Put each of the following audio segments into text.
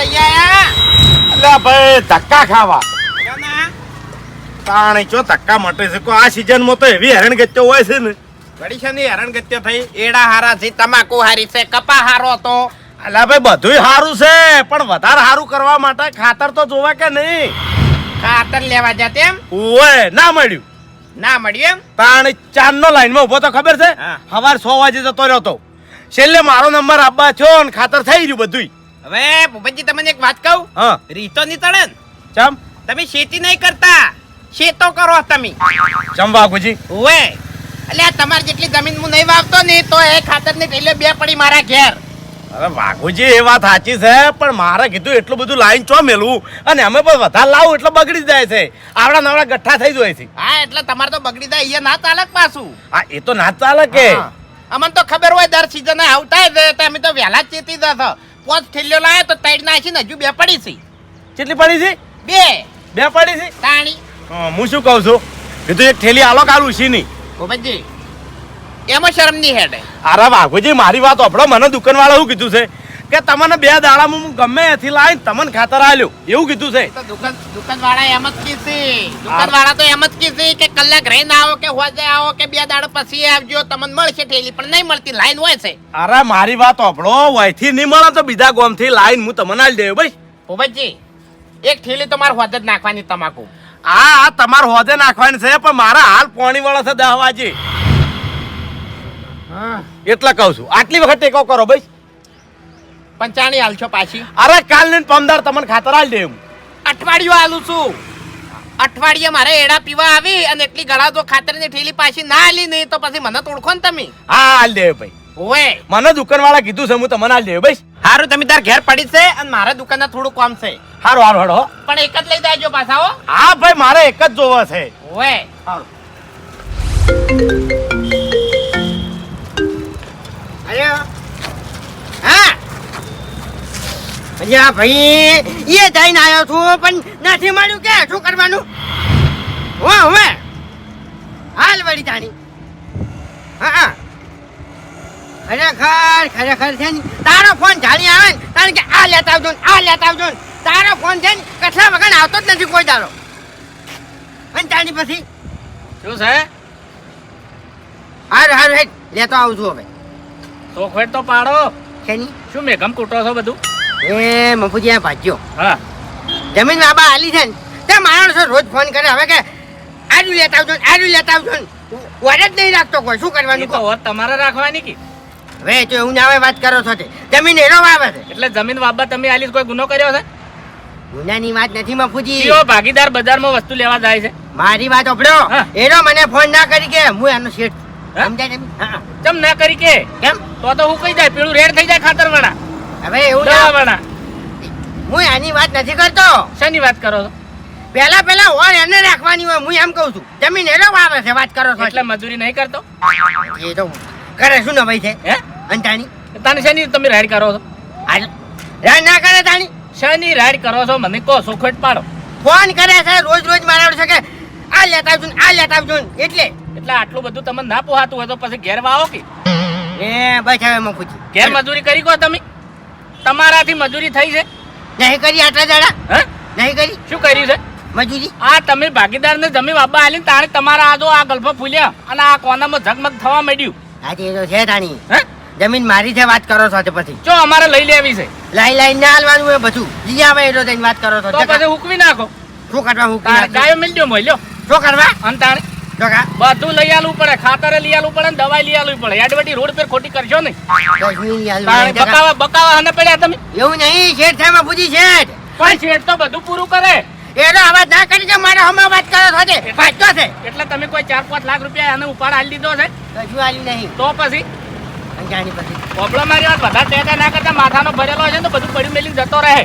અલ્યા ભાઈ ધક્કા ખાવા. ના? તાણે ચો ધક્કા મટે છે. કો આ સિઝનમાં તો એવી હેરાન ગત્યો હોય છે ને. વળી હરણ ગત્ત્યો થઈ. એડા હારા છે તમાકુ હારી છે કપા હારો તો અલ્યા ભાઈ બધુંય સારું છે પણ વધારે સારું કરવા માટે ખાતર તો જોવા કે નહીં? ખાતર લેવા જા તેમ ઓય ના મળ્યું. ના મળ્યું એમ? તાણે ચાંદનો લાઈનમાં ઊભો તો ખબર છે? સવાર સો વાગે જતો રહ્યો તો છેલ્લે મારો નંબર આપવા થયો ને ખાતર થઈ રહ્યું બધુંય. હવે ભૂપતજી તમને એક વાત કહું? હા. રીતો ની? તળે ચમ? તમે શેતી નહીં કરતા. શેતો કરો તમે. ચમ બાપુજી ઓએ એટલે આ તમારી જેટલી જમીન હું નહીં વાવતો ને તો એ ખાતરની પેલે બે પડી મારા ઘેર. અરે વાઘુજી એ વાત સાચી છે પણ મારે કીધું એટલું બધું લાઈન ચો મેલવું? અને અમે પણ વધારે લાવું એટલે બગડી જાય છે. આવડા નવડા ગઠ્ઠા થઈ જાય છે. હા એટલે તમારે તો બગડી જાય અહીંયા ના ચાલક પાછું? હા એ તો ના ચાલે કે. અમને તો ખબર હોય દર સિઝન આવતા જ અમે તો વહેલા જ ચેતી જતો પોચ થેલ્યો લાયો તો તૈડ નાખીને હજુ બે પડી છે. કેટલી પડી છે? બે. બે પડી છે? તાણી. હા, શું કહું છું? કીધું એક થેલી આલો કાલું છે નહીં. ગોપતજી એમાં શરમ નહીં હેડે. અરે વાઘુજી મારી વાત ઓપડો મને દુકાનવાળા શું કીધું છે? કે તમને બે દાડામાં હું ગમે એથી લાવીને તમને ખાતર આલ્યો. એવું કીધું છે. દુકાન વાળા એમ જ કીધી દુકાન વાળા તો એમ જ કીધી કે કલાક રહીને આવો કે હોજે આવો કે બે દાડા પછી આવજો તમને મળશે ઠેલી પણ નહીં મળતી લાઈન હોય છે. અરે મારી વાત ઓપડો વયથી નહીં મળે તો બીજા ગોમથી લાઈન હું તમને આલી દેવું ભાઈ. ભૂપતજી એક ઠેલી તો મારે હોજ જ નાખવાની તમાકુ. આ હા તમારે હોદે નાખવાની છે પણ મારા હાલ પોણી વાળા છે દહવાજી એટલે કહું છું આટલી વખત ટેકો કરો ભાઈ. પંચાણી હાલશો પાછી. અરે કાલ ને પમદાર તમને ખાતર આલી દે અઠવાડિયું આલું છું. અઠવાડિયે મારે એડા પીવા આવી અને એટલી ગળા જો ખાતરની ઠેલી પાછી ના આલી નહીં તો પછી મને તોડખો ને તમે. હા આલી દે ભાઈ. ઓએ મને દુકાન વાળા કીધું છે હું તમને આલી દે ભાઈ. હારું તમે તાર ઘેર પડી છે અને મારા દુકાન ના થોડું કામ છે. હારું હારું હાડો પણ એક જ લઈ જાજો પાછા હો. હા ભાઈ મારે એક જ જોવો છે. ઓએ હારું. અલ્યા ભાઈ એ જઈને આવ્યો છું પણ નથી મળ્યું કે? શું કરવાનું? હો હવે. હાલ વળી જાણી હા હા. ખરેખર ખરેખર છે ને તારો ફોન જાણી આવે ને કારણ કે આ લેતા આવજો ને આ લેતા આવજો ને. તારો ફોન છે ને કેટલા વગર આવતો જ નથી કોઈ તારો અને જાણી પછી? શું છે? હારું હારું હેડ લેતો આવું છું હવે. તો ખેડ તો પાડો. શેની? શું મેઘમ કૂટો છો બધું? એ મફુજી આ ભાજ્યો. હા. જમીન બાબા આલી છે ને તે માણસો રોજ ફોન કરે. હવે કે આજુ લેતા આવજો આજુ લેતા આવજો વર જ નહીં રાખતો કોઈ. શું કરવાનું તો કહો? તમારે રાખવાની કે? હવે તો એવું ના આવે વાત કરો છો તે. જમીન એનો વાવે છે. એટલે જમીન બાબા તમે આલી કોઈ ગુનો કર્યો છે? ગુનાની વાત નથી મફુજી. કયો ભાગીદાર બજારમાં વસ્તુ લેવા જાય છે. મારી વાત ઓપડો એનો મને ફોન ના કરી કે હું એનો શેઠ. હા? સમજાય તમે હા ના કરી કે? કેમ? તો તો હું કહી જાય પેલું રેડ થઈ જાય ખાતર વાળા હવે એવું ના વાળા. હું એની વાત નથી કરતો. શેની વાત કરો છો? પહેલા પહેલા ઓર એને રાખવાની હોય હું એમ કહું છું. જમીન એનો વાવે છે વાત કરો છો. એટલે મજૂરી નહીં કરતો? એ તો કરે શું નવાઈ છે? હે? અંતાણી તને શેની તમે રાઈડ કરો છો? હાલ. ના કરે તાણી? શેની રાઈડ કરો છો? મને કહો સોખટ પાડો. ફોન કરે છે રોજ રોજ મારા છે કે આ લેતા આવજો આ લેતા આવજો એટલે? એટલે આટલું બધું તમને ના પોહાતું હોય તો પછી ઘેર વાવો કે? એ બસ હવે હું પૂછી. ઘેર મજૂરી કરી કહો તમે. તમારાથી મજૂરી થઈ છે? નહીં કરી આટલા દાડા? હે? નહીં કરી? શું કર્યું છે? મજૂરી? આ તમે ભાગીદાર ને જમી બાબા આલી તાણે તમારા આ જો આ ગલ્ફો ફૂલ્યા અને આ કોનામાં ઝગમગ થવા માંડ્યું. આજે એ તો છે તાણી હે? જમીન મારી છે વાત કરો છો પછી. જો અમારે લઈ લેવી છે. લઈ લઈ ના હાલવાનું હોય બધું. જી આવે એ તો વાત કરો છો. તો પછી હુકવી નાખો. શું કરવા હુકવી ગાયો મિલ દો મોલ્યો શું કરવા? અને તાણે. જો કા બધું લઈ આલવું પડે ખાતર લઈ આલવું પડે ને દવાઈ લઈ આલવી પડે. એડવર્ટી રોડ પર ખોટી કરજો કા? બકાવા બકાવા હને પડ્યા તમે. એવું નહીં શેઠ છે પૂછી શેઠ. પણ શેઠ તો બધું પૂરું કરે. એનો અવાજ ના કરી કે મારે હમણાં વાત કરો છો તે. ભાજતો છે. એટલે તમે કોઈ ચાર પાંચ લાખ રૂપિયા એને ઉપાડ આલી દીધો છે? કશું આલી નહીં? તો પછી? અંજાણી પછી. પ્રોબ્લેમ મારી વાત બધા ટેકા ના કરતા માથાનો ભરેલો છે ને તો બધું પડી મેલી જતો રહે.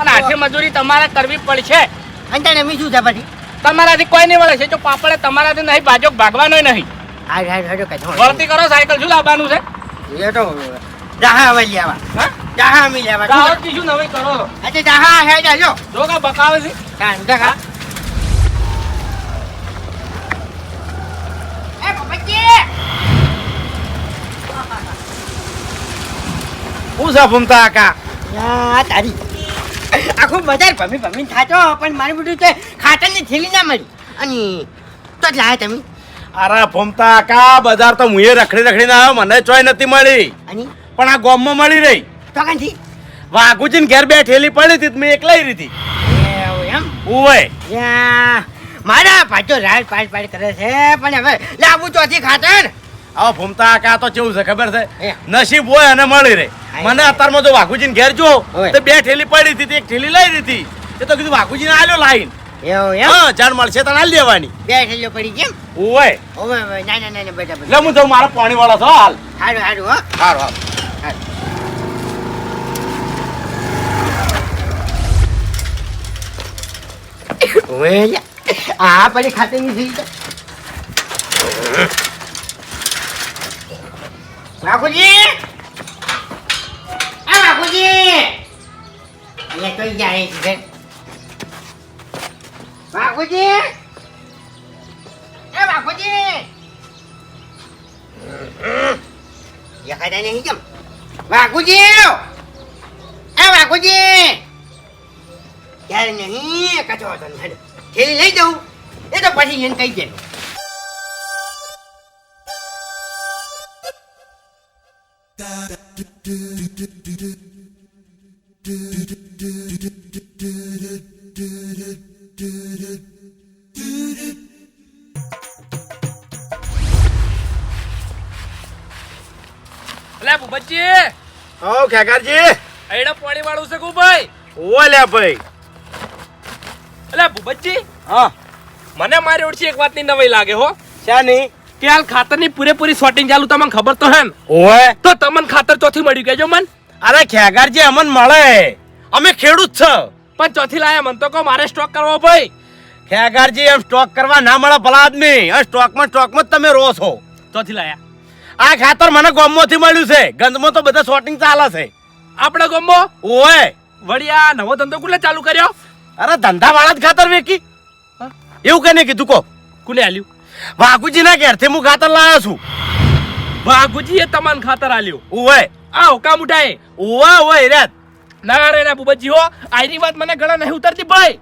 અને આખી મજૂરી તમારે કરવી પડશે. અંજાણે મી શું છે પછી? તમારાથી કોઈ નહીં વળે. છે જો પાપડે તમારાથી નહીં બાજુ ભાગવાનો નહીં. વળતી કરો સાયકલ શું લાવવાનું છે? એ તો જાહા હવે લેવા હા? જાહા મી લેવા ગાવડથી શું નવી કરો? અચ્છા જાહા હે જાજો જો. કા બકાવે છે. કાં દેખા એ હું ભૂમતા કાકા? યા તારી. આખું બજાર ભમી ભમી થાચો પણ મારું બધું તે ખાતરની થેલી ના મળી. અને તો જ લાયા તમે. અરે ભમતા કા બજાર તો મુએ રખડી રખડીને આવ્યો મને ચોય નથી મળી. અને? પણ આ ગોમમાં મળી રહી. તો કાંથી? વાઘુજીને ઘેર બે ઠેલી પડી હતી તો મેં એકલાઈ રહી હતી. એમ? ઉવે. મારા પાછો રાજ પાડ પાડ કરે છે પણ હવે લાવું ચોથી ખાતર. આવો ભૂમતા કા તો કેવું છે ખબર છે. નસીબ હોય અને મળી રહે. મને અત્યારમાં જો વાઘુજી ઘેર જો તો બે ઠેલી પડી હતી એક ઠેલી લઈ હતી એ તો કીધું વાઘુજીને આલ્યો લાઈન. હા જાણ મળશે તને આલી દેવાની બે થેલીઓ પડી કેમ ઉવે ઓવે. ઓવે ના ના ના ના એટલે હું જાઉં મારા પાણી વાળો છો હાલ. હો. હારું આ પડી ખાતરની થેલી તો. તો જાય છે બાપુજી એ બાપુજી દેખાતા નહીં કેમ બાપુજી એ બાપુજી ત્યારે નહીં કચો હતો. થેલી લઈ જવું એ તો પછી એને કહી દેવું અલ્યા ભૂપતજી હો પાણી વાળું છે કુ ઓ લે ભાઈ. અલ્યા ભૂપતજી હા. મને મારી ઓળખી એક વાતની નવાઈ લાગે હો. શાની? કે હાલ ખાતરની પૂરેપૂરી શોટિંગ ચાલુ તમને ખબર તો હે ને? તો તમને ખાતર ચોથી મળ્યું કેજો મન. અરે ખેગારજી અમન મળે. અમે ખેડૂત છ. પણ ચોથી લાયા મન તો કહો મારે સ્ટોક કરવો ભાઈ. ખેગારજી એમ સ્ટોક કરવા ના મળે ભલા આદમી. આ સ્ટોકમાં સ્ટોકમાં જ તમે રો છો. ચોથી લાયા. આ ખાતર મને ગોમમાંથી મળ્યું છે. ગંધમાં તો બધા શોટિંગ ચાલે છે. આપણે ગોમો ઓય. વળી આ નવો ધંધો કુલે ચાલુ કર્યો? અરે ધંધા વાળા જ ખાતર વેકી એવું નહીં કીધું કો કુલે આલ્યું? વાઘુજીના ઘેરથી હું ખાતર લાવ્યો છું. વાઘુજીએ તમામ ખાતર આલ્યું. ઓએ આ હોકા ઉઠાય. ઓવા ઓવે રેત. ના રે ના બુબજી હો. આની વાત મને ગળા નહીં ઉતરતી ભાઈ.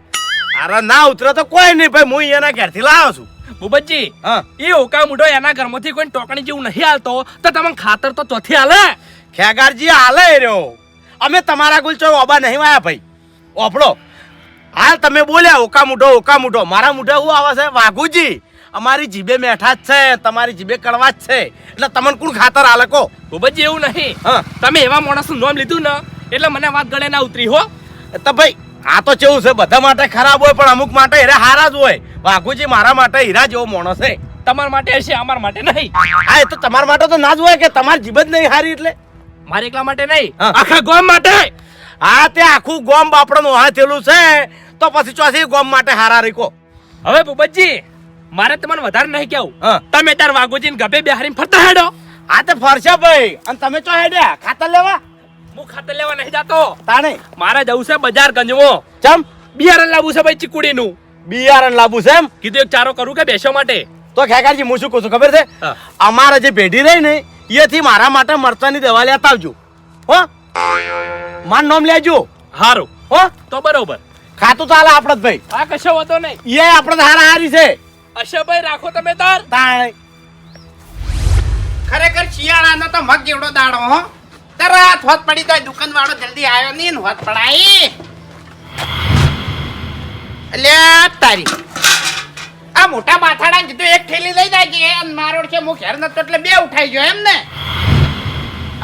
અરે ના ઉતરે તો કોઈ નહીં ભાઈ હું એના ઘેરથી લાવ્યો છું. બુબજી હા. એ હુકામ ઉઠો એના ઘરમાંથી કોઈ ટોકણી જેવું નહીં હાલતો તો તમને ખાતર તો ચોથી હાલે. ખેગારજી હાલે રહ્યો. અમે તમારા ગુલચો ઓબા નહીં વાયા ભાઈ. ઓફળો હાલ તમે બોલ્યા હુકામ ઉઠો હુકામ ઉઠો. મારા મુઢા હું આવે છે? વાઘુજી. અમારી જીભે મેઠા જ છે તમારી જીભે કડવા જ છે. એટલે તમને કોણ ખાતર આ કો ભૂપતજી એવું નહીં. તમે એવા માણસનું નામ લીધું ને એટલે મને વાત ગળે ના ઉતરી હો. તો ભાઈ આ તો કેવું છે બધા માટે ખરાબ હોય પણ અમુક માટે હીરા હારા જ હોય. વાઘુજી મારા માટે હીરા જેવો માણસ છે. તમારા માટે હશે અમારા માટે નહીં. હા એ તો તમારા માટે તો ના જ હોય કે તમારી જીભ જ નહીં હારી એટલે. મારે એકલા માટે નહીં. આખા ગોમ માટે. હા તે આખું ગોમ બાપડાનું હા થયેલું છે. તો પછી ચોથી ગોમ માટે હારા રીકો હવે ભૂપતજી મારે તમને વધારે નહીં કેવું તમે તાર વાઘોજીને ગભે બિહારી ફરતા હેડો. આ તો ફરશે ભાઈ. અને તમે ચો હેડ્યા? ખાતર લેવા? હું ખાતર લેવા નહીં જાતો. તાણે મારે જવું છે બજાર ગંજવો. ચમ? બિયારણ લાવવું છે ભાઈ ચીકુડીનું. બિયારણ લાવવું છે એમ? કીધું એક ચારો કરું કે બેસવા માટે? તો ખેકાજી હું શું કહું છું ખબર છે. અમારે જે પેઢી રહી ને એથી મારા માટે મરચાની દવા લેતા આવજો. હો? મારું નામ લેજો. હારું. હો? તો બરોબર. ખાતું તો હાલ આપણે ભાઈ. આ કશો વાતો નહીં. એ આપણે હારા હારી છે. અશોકભાઈ, રાખો તમે તાર. તાણે ખરેખર શિયાળાનો તો મગ જેવડો દાડો, હો. તરત હોત પડી તો દુકાન વાળો જલ્દી આવ્યો ને હોત પડાઈ. અલ્યા તારી. આ મોટા માથાડા કીધું એક થેલી લઈ જાય અને મારો છે હું ઘેર નતો એટલે બે ઉઠાઈ ગયો એમ ને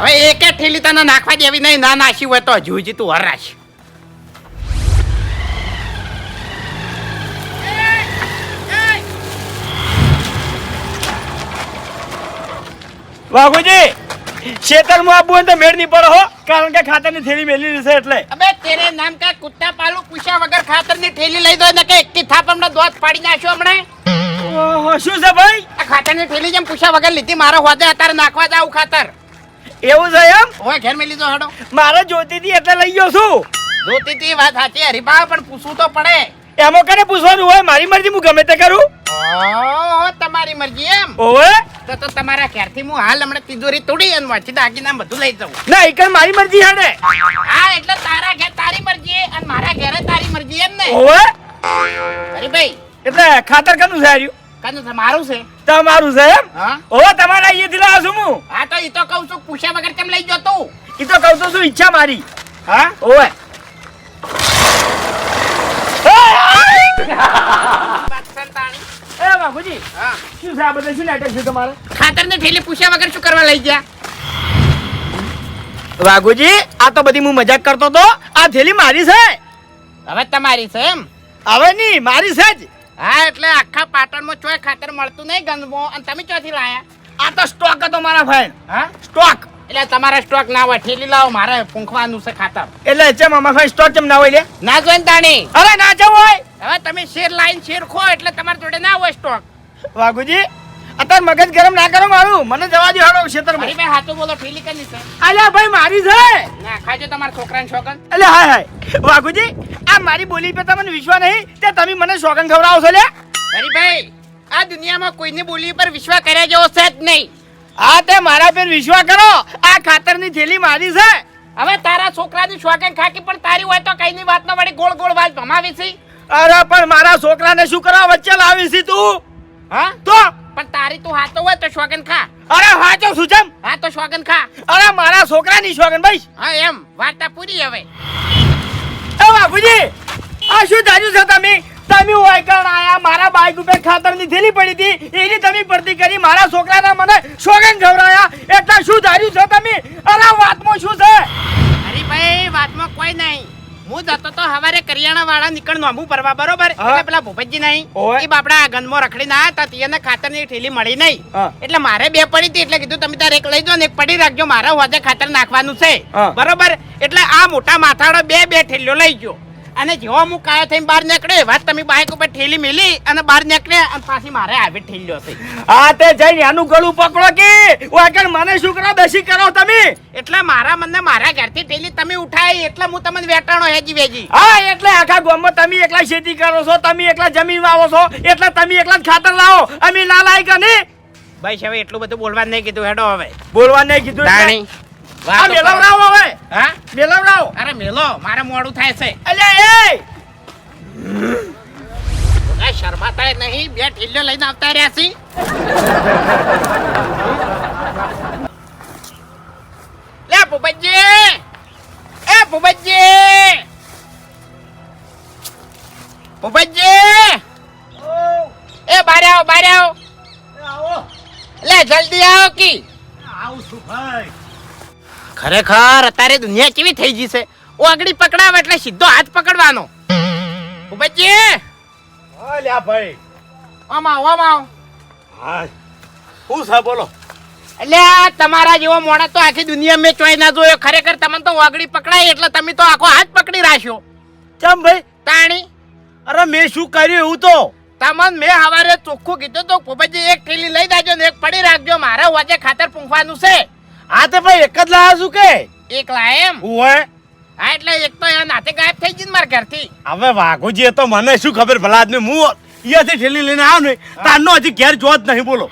હવે એક એક ઠેલી તને નાખવા જેવી નહીં, ના નાસી હોય તો હજુ હજી તું હરાશ. વાઘોજી શેતરમાં આપવું હોય તો મેળ નહીં પડો હો કારણ કે ખાતરની થેલી મેલી રહેશે એટલે. અબે તેરે નામ કા કુત્તા પાલું પૂછ્યા વગર ખાતરની થેલી લઈ દો ને કે એકી થાપ હમણાં દોત પાડી નાખ્યો હમણાં. ઓહો શું છે ભાઈ? આ ખાતરની થેલી જેમ પૂછ્યા વગર લીધી મારો હોદે અત્યારે નાખવા જાવ ખાતર. એવું છે એમ? હવે ઘેર મેલી લીધો હડો. મારે જોતી હતી એટલે લઈ ગયો છું. જોતી હતી વાત સાચી હરીભા પણ પૂછવું તો પડે. એમાં કને પૂછવાનું હોય? મારી મરજી હું ગમે તે કરું? ઓહો તમારી મરજી એમ. ઓવે? તો તો તમારા ઘેરથી હું હાલ હમણાં તિજોરી તોડી અને વાંચી દાગીના બધું લઈ જાઉં. ના ઈકન મારી મરજી હેડે? હા એટલે તારા ઘેર તારી મરજી અને મારા ઘેરે તારી મરજી એમ ને. ઓવે? અરે ભાઈ એટલે ખાતર કનું છે હાર્યું? કાનું છે? મારું છે. તમારું છે એમ? હા. તમારા તમારે અહીંયાથી લાવું છું હું. હા તો ઈ તો કહું છું પૂછ્યા વગર કેમ લઈ ગયો ઈ તો કહું શું ઈચ્છા મારી. હા? ઓવે. એ બાપુજી હા. શું છે આ બધા શું નાટક છે તમારે? ખાતરની થેલી પૂછ્યા વગર શું કરવા લઈ ગયા? વાઘુજી આ તો બધી હું મજાક કરતો તો આ થેલી મારી છે. હવે તમારી છે એમ? હવે નહીં મારી છે જ. હા એટલે આખા પાટણમાં ચોય ખાતર મળતું નહીં ગંદમો અને તમે ચોથી લાયા? આ તો સ્ટોક હતો મારા ભાઈ. હા? સ્ટોક એટલે તમારા સ્ટોક ના હોય ઠેલી લાવો મારે પૂંખવાનું છે ખાતર. એટલે ચમ અમારા ભાઈ સ્ટોક કેમ ના હોય લે. ના જોઈને તાણી. અરે ના જવું હોય. હવે તમે શેર લાઈન શેર ખો એટલે તમારા જોડે ના હોય સ્ટોક વાઘુજી અત્યારે મગજ ગરમ ના કરો મારું. મને જવા દો હાડો ક્ષેત્ર મારી ભાઈ હાથું બોલો ઠેલી કની છે. અલ્યા ભાઈ મારી છે. ના ખાજો તમારા છોકરાને શોકન. એટલે હાય હાય. વાઘુજી આ મારી બોલી પર તમને વિશ્વાસ નહીં તે તમે મને સોગન ખવડાવો છો લે. મારી ભાઈ આ દુનિયામાં કોઈની બોલી પર વિશ્વાસ કર્યા જેવો છે જ નહીં. હા તે મારા પર વિશ્વાસ કરો. આ ખાતરની થેલી મારી છે. હવે તારા છોકરાની શોકન ખાકી પણ તારી હોય તો કઈની વાત ન વળી ગોળ ગોળ વાત ભમાવી છે? અરે પણ મારા છોકરાને શું કરવા વચ્ચે લાવી છે તું? હા? તો? પણ તારી તું હાથો હોય તો શોગન ખા. અરે હાચો શું છે હા તો શોગન ખા. અરે મારા છોકરાની સોગન ભાઈ હા એમ. વાર્તા પૂરી હવે. એ બાપુજી આ શું ધાર્યું છે તમે? તમે વાયકણ આયા મારા બાઈક ઉપર ખાતરની થેલી પડી હતી. એની તમે પડતી કરી. મારા છોકરાના મને સોગન ખવડાયા. એટલે શું ધાર્યું છે તમે? અરે વાતમાં શું છે? અરે ભાઈ વાતમાં કોઈ નહીં. હું જતો તો હવારે કરિયાણા વાળા નીકળ નોમું ભરવા બરોબર. એટલે પેલા ભૂપતજી નહીં. એ બાપડા ગંદમો રખડી ના હતા ખાતરની ઠેલી મળી નહીં. એટલે મારે બે પડી હતી એટલે કીધું તમે તારે એક લઈ જાઓ ને એક પડી રાખજો મારે હોદે ખાતર નાખવાનું છે. બરોબર? એટલે આ મોટા માથાડો બે બે ઠેલીઓ લઈ ગયો. અને જેવો હું કાયો થઈને બહાર નીકળ્યો એવા તમે બાઇક ઉપર ઠેલી મેલી અને બહાર નીકળ્યા અને પાછી મારે આવી ઠેલ્યો છે. હા તે જઈને એનું ગળું પકડો કે? આગળ મને શું કરો બેસી કરો તમે. એટલે મારા મને મારા ઘરથી ઠેલી તમે ઉઠાઈ એટલે હું તમને વેટાણો હેજી વેજી. હા એટલે આખા ગામમાં તમે એકલા ખેતી કરો છો તમે એકલા જમીન વાવો છો એટલે તમે એકલા જ ખાતર લાવો. અમે ના લાયક ને નહીં ભાઈ હવે એટલું બધું બોલવા નહીં કીધું હેડો હવે. બોલવા નહીં કીધું આ મેલો. મેલવડાવો હવે. હા? મેલવડાવો અરે મેલો. મારે મોડું થાય છે. અલ્યા એ! ના શરમાતા નહીં. બે ઠીલ્યો લઈને આવતા રહ્યા છી. લે ભૂપતજી! એ ભૂપતજી! ભૂપતજી! એ બારે આવો બારે આવો. લે જલ્દી આવો કી. ખરેખર અત્યારે દુનિયા કેવી થઈ ગઈ છે? ઓગળી પકડાવ એટલે સીધો હાથ પકડવાનો. ભૂપતજી ઓલ્યા ભાઈ. આમ આવો આમ આવો. હા. છે બોલો? એટલે તમારા જેવો મોણા તો આખી દુનિયા મેં ચોઈ ના જોયો. ખરેખર તમને તો વાગડી પકડાય એટલે તમે તો આખો હાથ પકડી રાખ્યો. ચમ ભાઈ? તાણી. અરે મેં શું કર્યું એવું તો? તમને મેં હવારે ચોખ્ખું કીધું તો પોપટજી એક થેલી લઈ જાજો ને એક પડી રાખજો. મારે વાજે ખાતર પૂંખવાનું છે. આ તો ભાઈ એક જ લાયા છું કે એક લાય એમ? ઓય હા? એટલે એક તો એના નાતે ગાયબ થઈ ગઈ મારા ઘરથી. હવે વાઘોજી એ તો મને શું ખબર ભલા આદમી હું અહીંયાથી ઠેલી લઈને આવ્યો ને તારનો હજી ઘેર જો જ નહીં બોલો.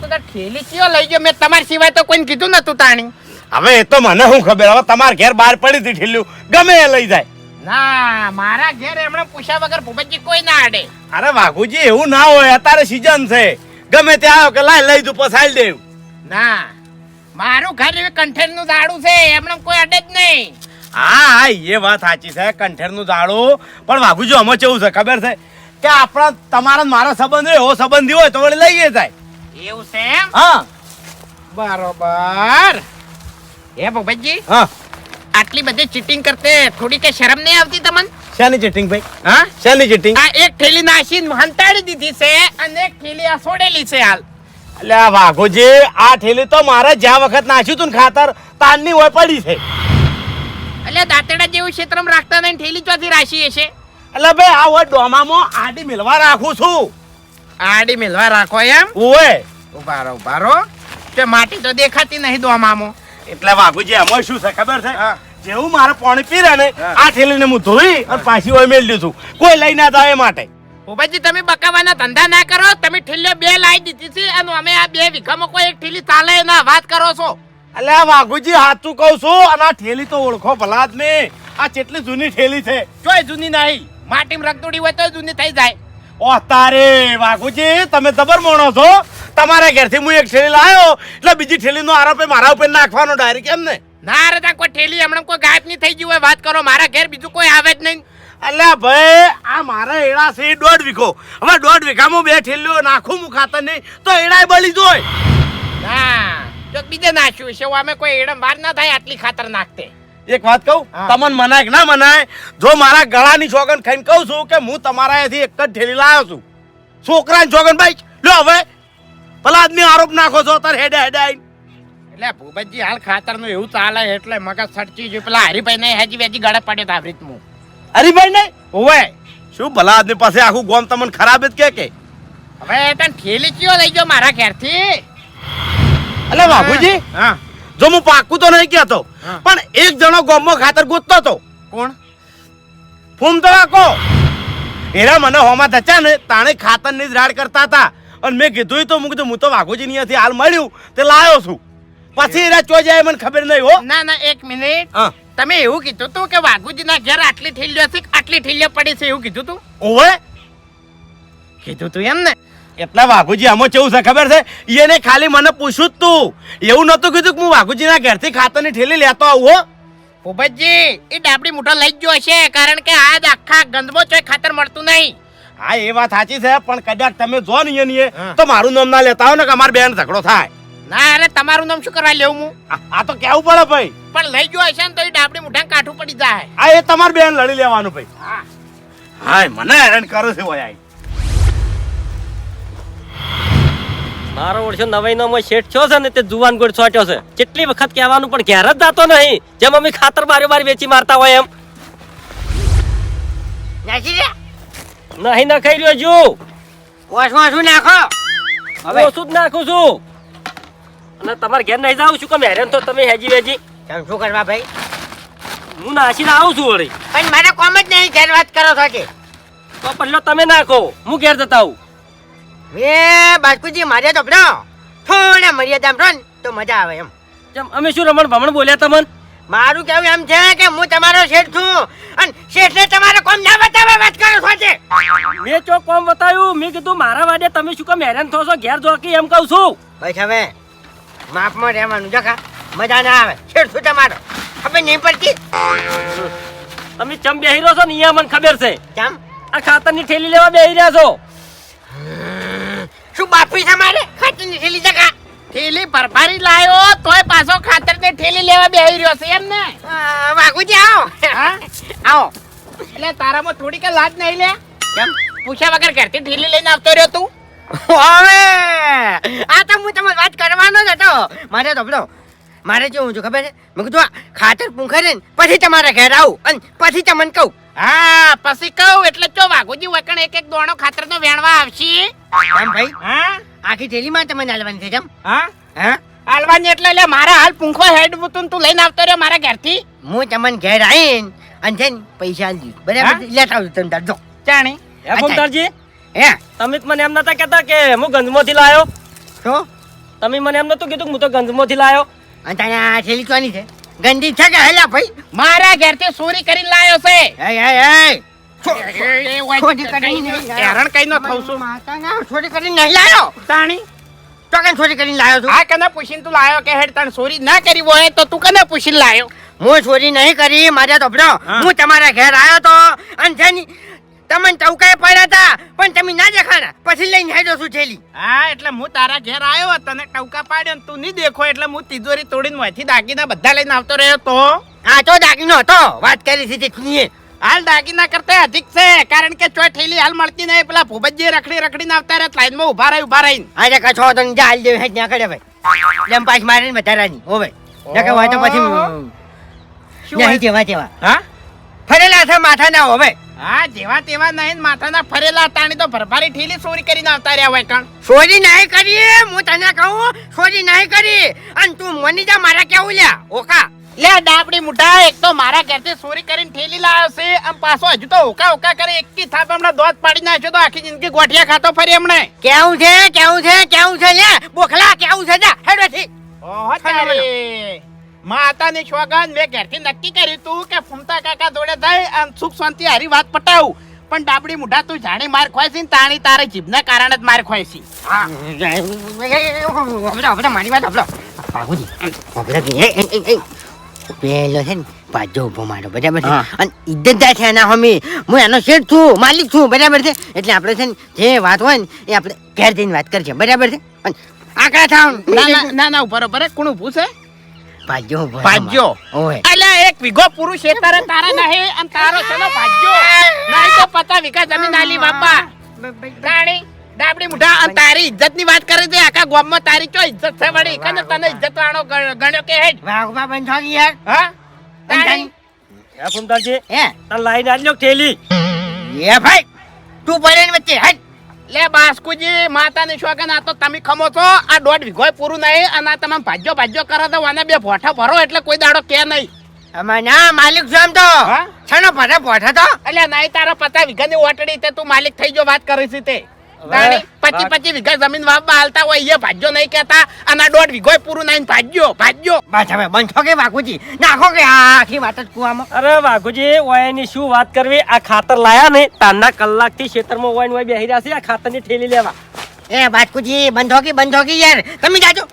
તો થેલી કયો લઈ ગયો? મેં તમારા સિવાય તો કોઈને કીધું નતું તાણી. હવે એ તો મને શું ખબર? હવે તમારા ઘેર બહાર પડી હતી ઠેલ્યું. ગમે એ લઈ જાય. ના મારા ઘેર એમણે પૂછ્યા વગર ભૂપતજી કોઈ ના આડે. અરે વાઘુજી એવું ના હોય અત્યારે સીઝન છે. ગમે ત્યાં આવ્યો કે લાય લઈ દઉં પસાઈ દેવ ના મારું ઘર એવી કંઠેરનું દાડું છે એમને કોઈ અડે જ નહીં. હા હા એ વાત સાચી છે કંઠેરનું દાડું પણ વાઘુજી અમે કેવું છે ખબર છે? કે આપણા તમારા મારો સંબંધ એવો સંબંધી હોય તો વળી લઈએ જાય. એવું છે એમ? હા. બરોબર. હે ભૂપતજી હા. આટલી બધી ચીટિંગ કરતે થોડી કે શરમ નહીં આવતી તમને? શાની ચીટિંગ ભાઈ? હા? શાની ચીટિંગ આ એક થેલી નાશીન હંતાડી દીધી છે અને એક થેલી આ છોડેલી છે હાલ. એટલે આ વાઘોજી આ ઠેલી તો મારે જ્યાં વખત નાખ્યું તું ને ખાતર તાનની હોય પડી છે. એટલે દાંતડા જેવું ક્ષેત્રમાં રાખતા નહીં થેલી ચોથી રાશી હશે. એટલે ભાઈ આ હોય ડોમામાં આડી મિલવા રાખું છું. આડી મિલવા રાખો એમ? ઓય ઉભારો ઉભારો તે માટી તો દેખાતી નહીં ડોમામાં. એટલે વાઘુજી એમાં શું છે ખબર છે. જેવું મારે પાણી પીરે ને આ ઠેલીને હું ધોઈ અને પાછી હોય મેળ્યું છું કોઈ લઈ ના જાય એ માટે. ભૂપતજી તમે બકાવાના ધંધા ના કરો. તમે ઠીલે બે લાવી દીધી છે અને અમે આ બે વીઘામાં કોઈ એક ઠેલી ચાલે ના વાત કરો છો. અલ્યા વાઘુજી સાચું કહું છું અને આ ઠેલી તો ઓળખો ભલા જ નહીં આ કેટલી જૂની ઠેલી છે. જોઈ જૂની નહીં. માટીમાં રગદોડી હોય તો જૂની થઈ જાય. ઓ તારે વાઘુજી તમે જબર મોણો છો. તમારા ઘેરથી હું એક ઠેલી લાવ્યો એટલે બીજી ઠેલીનો આરોપ મારા ઉપર નાખવાનો ડાયરેક્ટ એમ ને. ના રે ત્યાં કોઈ ઠેલી હમણાં કોઈ ગાયબ નહીં થઈ ગયું હોય. વાત કરો મારા ઘેર બીજું કોઈ આવે જ નહીં. અલ્યા ભાઈ આ મારા એડા છે દોઢ વીઘો. હવે દોઢ વીઘામાં બે ઠેલ્યો નાખું હું ખાતર નહીં તો એડાય બળી જોય. ના જો બીજે નાખ્યું છે અમે કોઈ એડમ વાર ના થાય આટલી ખાતર નાખતે. એક વાત કહું તમને મનાય કે ના મનાય જો મારા ગળાની છોગન ખાઈને કહું છું કે હું તમારા એથી એક જ ઠેલી લાવ્યો છું. છોકરાની છોગન ભાઈ લ્યો હવે. ભલા આદમી આરોપ નાખો છો તાર હેડે હેડે. એટલે ભૂપતજી હાલ ખાતરનું એવું ચાલે એટલે મગજ સટકી ગયું. પેલા હરિભાઈ ને હેજી વેજી ગળે પડ્યો તા રીતનું. હરીભાઈ ને ઓવે શું ભલા આદમી પાસે આખું ગોમ તમને ખરાબ જ કે કે? હવે તને ઠેલી કયો લઈ ગયો મારા ઘેરથી? એટલે બાબુજી હા. જો હું પાકું તો નહીં કહેતો. પણ એક જણો ગોમમાં ખાતર ગોતતો હતો. કોણ? ફૂમ તો રાખો. એરા મને હોમાં થચા ને તાણે ખાતરની જ રાડ કરતા હતા. અને મેં કીધું તો મૂકી હું તો વાઘોજી અહીંયાથી હાલ મળ્યું તે લાવ્યો છું. પછી એરા ચો જાય મને ખબર નહીં હો. ના ના એક મિનિટ. હા. તમે એવું કીધું તું કે વાઘુજીના ઘેર આટલી ઠીલ્યો છે આટલી ઠીલ્યો પડી છે એવું કીધું તું? ઓવે! કીધું તું એમ ને? એટલા વાઘુજી આમાં કેવું છે ખબર છે? એને ખાલી મને પૂછ્યું જ તું. એવું નતું કીધું કે હું વાઘુજીના ઘરથી ખાતરની ઠેલી લેતો આવું હો. ભૂપતજી એ ડાબડી મોટા લઈ ગયો હશે કારણ કે આજ આખા ગંદમો ચોય ખાતર મળતું નહીં. હા એ વાત સાચી છે પણ કદાચ તમે જો ને તો મારું નામ ના લેતા હો ને કે અમારી બેન ઝઘડો થાય. ના અરે તમારું નામ શું કરવા લેવું હું? આ- તો કેવું પડે ભાઈ. પણ લઈ ગયો હશે ને તો એ ડાબડી મુઠા કાઠું પડી જાય. આ એ તમાર બેન લડી લેવાનું ભાઈ. હા. હાય મને હેરાન કરો છે ભાઈ મારો ઓળશો નવાઈ નો શેઠ છો છે ને તે જુવાન ગોળ છોટ્યો છે. કેટલી વખત કહેવાનું પણ ઘેર જ જાતો નહીં. જેમ અમે ખાતર બારે બારે વેચી મારતા હોય એમ. નહીં ના ખાઈ રહ્યો જો કોસમાં શું નાખો. હવે ઓછું જ નાખું છું. અને તમારે ઘેર નહીં જાવ છું કે હેરાન તો તમે હેજી વેજી? તમે શું કરવા ભાઈ? હું નાસીને આવું છું વળી. પણ મારે કોમ જ નહીં ઘેર વાત કરો છો કે? તો પહેલો તમે નાખો હું ઘેર જતા આવું. એ બાજકુજી મારે તો ભણો. થોડા મર્યાદા ને તો મજા આવે એમ. જેમ અમે શું રમણ ભમણ બોલ્યા તમને? મારું કેવું એમ છે કે હું તમારો શેઠ છું અને શેઠને તમારે કોમ ના બતાવે વાત કરો છો છે મેં ચોક કોમ બતાવ્યું મેં કીધું મારા વાડે તમે શું કામ હેરાન થો છો? ઘેર જોકી એમ કહું છું. ભાઈ હવે. માપમાં રહેવાનું. જખા મજા ના આવે. છેડ છું તમારો ખબર નહીં પડતી? તમે ચમ બેહી રહ્યો છો ને? અહીંયા મને ખબર છે. કેમ આ ખાતરની ઠેલી લેવા બેહી રહ્યા છો. શું બાપી છે મારે? ખાતરની થેલી જખા ઠેલી ભરભારી લાયો તોય પાછો ખાતર ને ઠેલી લેવા બેહી રહ્યો છે એમ ને? વાઘુજી આવો. હા? આવો. એટલે તારામાં થોડી કે લાજ નહીં લે? કેમ પૂછ્યા વગર ઘરથી ઠેલી લઈને આવતો રહ્યો તું? હવે! આ તો હું તમને વાત કરવાનો જ હતો. મારે તો બરો મારે કેવું છું ખબર છે? મેં કીધું ખાતર પૂંખે ને પછી તમારા ઘેર આવું અને પછી તમને કહું. હા પછી કહું એટલે ચો વાઘુજી વકણ એક એક દોણો ખાતર નો વેણવા આવશે. એમ ભાઈ હા? આખી થેલીમાં તમે નાલવાની છે કેમ? હા? હા? હાલવાની એટલે લે મારા હાલ પૂંખો હેડ બુતું તું લઈને આવતો રહ્યો મારા ઘરથી. હું તમને ઘેર આવીને અને છે ને પૈસા આલી બરાબર? લેતા આવું તમે તાર ચાણી ફોમતારજી હે? તમે જ મને એમ નતા કહેતા કે હું ગંજમોથી લાયો? શું તમે મને એમ નતું કીધું કે હું તો ગંજમોથી લાયો? અને તને આ થેલી છે? ગંદી છે કે હેલા ભાઈ? મારા ઘરથી ચોરી કરી લાયો છે. હે હે હે. એ ચોરી નહીં હેરાન કઈ ન થાઉં છું. ચોરી કરીને નહીં લાયો? તાણી? તો કેમ ચોરી કરીને લાયો છું આ કને પૂછીને તું લાયો કે હેડ તને ચોરી ના કરી હોય તો તું કને પૂછીને લાયો? હું ચોરી નહીં કરી મારે તો હું. તમારા ઘેર આવ્યો તો અને છે ને તમને ચૌકાએ પડ્યા હતા પણ તમે ના દેખાણા. પછી લઈને હેડો છું થેલી હા એટલે હું તારા ઘેર આવ્યો તને ટવકા પાડ્યો ને તું નહીં દેખો એટલે હું તિજોરી તોડીને મોંથી દાગીના બધા લઈને આવતો રહ્યો તો? આ તો દાગીનો હતો. વાત કરી હતી તે હાલ દાગીના કરતા અધિક છે કારણ કે ચોય થેલી હાલ મળતી નહીં પેલા ભૂપતજી રખડી રખડીને આવતા રહ્યા લાઈનમાં ઊભા રહી ઊભા રહીને. આજે કછો તો જા હાલ દેવી ત્યાં કડે ભાઈ જેમ પાછ મારીને વધારાની હો ભાઈ નકે હોય તો પછી નહીં જેવા જેવા હા? ફરેલા છે માથા ના હવે. હા જેવા તેવા નહીં માથાના ફરેલા તાણી તો ભરભારી ઠેલી ચોરી કરીને આવતા રહ્યા હોય કણ. ચોરી નહીં કરી હું તને કહું ચોરી નહીં કરી. અને તું મની જા મારા કેવું લ્યા? ઓકા લે ડાપડી મુઠા એક તો મારા ઘરથી ચોરી કરીને ઠેલી લાવ્યો છે આમ પાછો હજુ તો ઓકા ઓકા કરે એકી થાપ હમણાં દોત પાડી નાખ્યો તો આખી જિંદગી ગોઠિયા ખાતો ફરી હમણે. કેવું છે કેવું છે કેવું છે લે? બોખલા કેવું છે જા હેડોથી ઓહો તારી. માતાની સોગંદ મેં ઘરથી નક્કી કર્યું તું કે ફૂમતા કાકા જોડે થઈ આમ સુખ શાંતિ હારી વાત પટાવું. પણ ડાબડી મુઢા તું જાણી માર ખોય છે ને તાણી તારે જીભના કારણે જ માર ખોય છે. મારી વાત એ પેલો છે ને પાજો ઊભો મારો બરાબર છે? અને ઇજ્જતદાર છે એના હમી. હું એનો શેઠ છું માલિક છું બરાબર છે? એટલે આપણે છે ને જે વાત હોય ને એ આપણે ઘેર જઈને વાત કરીએ બરાબર છે? અને આકડા થાવ. ના ના ના રહો, ઊભા કોણ ઊભું છે? ભાજ્યો ઓય. અલ્યા એક વીઘો પુરુષ તારે તારા નહીં અને તારો છે ને ભાજ્યો. નહીં તો પતા વિકા જમીન આલી બાપા. તાણી ડાબડી મુઠા અને તારી ઇજ્જતની વાત કરે છે આખા ગામમાં તારી ચો ઇજ્જત છે વળી? કને તને ઇજ્જત વાળો ગણ- ગણ્યો કે હેડ? ઊભા બંધ થાકી યાર હા? તાણી હે ફૂમતાલજી હે? તાર લાઈન આલ્યો ઠેલી. એ ભાઈ તું પડે વચ્ચે હટ. લે બાસ્કુજી માતાની શોખન આ તો તમે ખમો છો. આ દોઢ વીઘોય પૂરું નહીં અને આ તમે ભાજ્યો ભાજ્યો કરો તો વાને બે ભોઠા ભરો એટલે કોઈ દાડો કે નહીં. અમાર ના માલિક છો એમ તો. છે ને પડે પોઠા તો. એટલે નહીં તારા પચાસ વીઘાની ઓટડી તે તું માલિક થઈ જો વાત કરી છે તે. પચી પચી વીઘા જમીન વાવવા હાલતા હોય એ ભાજ્યો નહીં કેતા અને દોઢ વીઘોય પૂરું નહીં ભાજ્યો ભાજ્યો. બસ હવે બંધ કે વાઘુજી? નાખો કે આખી વાત જ કુવામાં. અરે વાઘુજી ઓયાની શું વાત કરવી? આ ખાતર લાયા ને તારના કલાકથી ખેતરમાં ઓયાને ઓય બેહી રહ્યા છે આ ખાતરની ઠેલી લેવા. એ વાઘુજી બંધ કે બંધ કે યાર. તમે જાજો.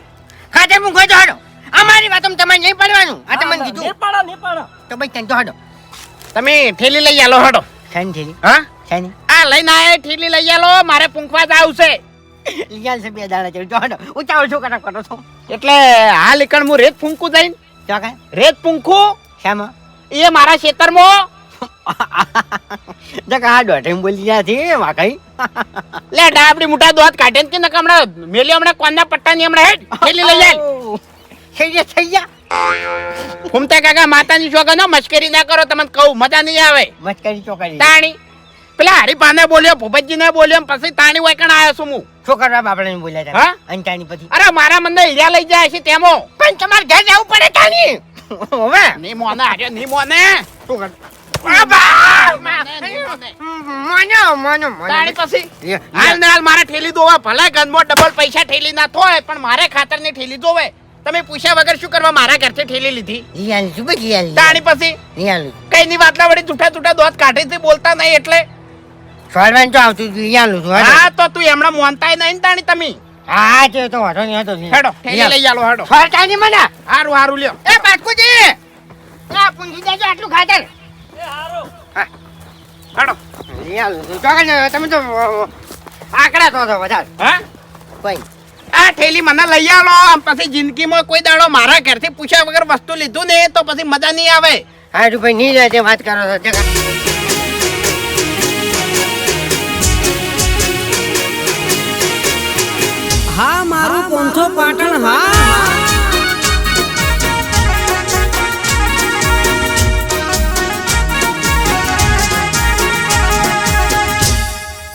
ખાતે મૂકો તો હડો અમારી વાત તમારે નહીં પડવાનું. આ તમને કીધું. નેપાળો નેપાળો તો ભાઈ તને તો હડો તમે ઠેલી લઈ આલો હડો થેલી હા? શેની? આ લઈને આયા ઠીલી લઈ આલો મારે પૂંખવા જ આવશે. લિયાલ છે બે દાડા ચડી તો હડો ઉતાવળ શું કરા કરો છો? એટલે હાલ લીકણ હું રેત ફૂંકું જઈને. તો કે રેત ફૂંકું? શામાં? એ મારા ખેતરમાં. જકા આ દોઢ બોલી છે વાકઈ લે ડાબડી મોટા દોત કાઢે ને કે નકા હમણાં મેલી હમણાં કોના પટ્ટાની હમણાં હેડ ખેલી લઈ જાય થઈ ગયા થઈ ગયા. ફૂમતા કાકા માતાની હો, મશ્કરી ના કરો તમને કહું મજા નહીં આવે. મસ્કરી ચોકડી. તાણી. પેલા હરીફાને બોલ્યો ભૂપતજીને બોલ્યો પછી તાણી વાયકણ આવ્યો છું હું? શું કરવા બાપડાને બોલ્યા હા? હતા અંતાની પછી? અરે મારા મને હીરા લઈ જાય છે તેમો. પણ તમારે ઘર જવું પડે તાણી. હવે? ની મોને આજે ની મોને. શું કરની મોને. માનો માનો તાણી માનો પછી હાલ ને હાલ મારે ઠેલી દોવા ભલે ગનમો ડબલ પૈસા ઠેલી ના થોય પણ મારે ખાતરની ઠેલી જોવે. તમે પૂછ્યા વગર શું કરવા મારા ઘરથી ઠેલી લીધી? શું તાણી પછી? કઈ વાતલા વળી જૂઠા જૂઠા દોત કાઢી થી બોલતા નહીં એટલે? સોલવાન તો આવતું લિયાલ છું હા તો તું એમણે મોનતાય નહીં તાણી તમે. હા તે તો વાંધો નહીં હતો હેડો ઠેલી લઈ આલો હેડો. નહીં મને? હારું હારું લ્યો. એ બાટકુજી! આ પૂંજી દેજો આટલું ખાતર. હેડો. લિયાલ છું. તો કને તમે તો આકડા તો છો વધારે. હા? કોઈ આ ઠેલી મને લઈ આલો. આમ પછી જિંદગીમાં કોઈ દાડો મારા ઘરથી પૂછ્યા વગર વસ્તુ લીધું ને તો પછી મજા નહીં આવે. હા ભાઈ નહીં જાય તે વાત કરો છો. મારું પંથો પાટણ હા.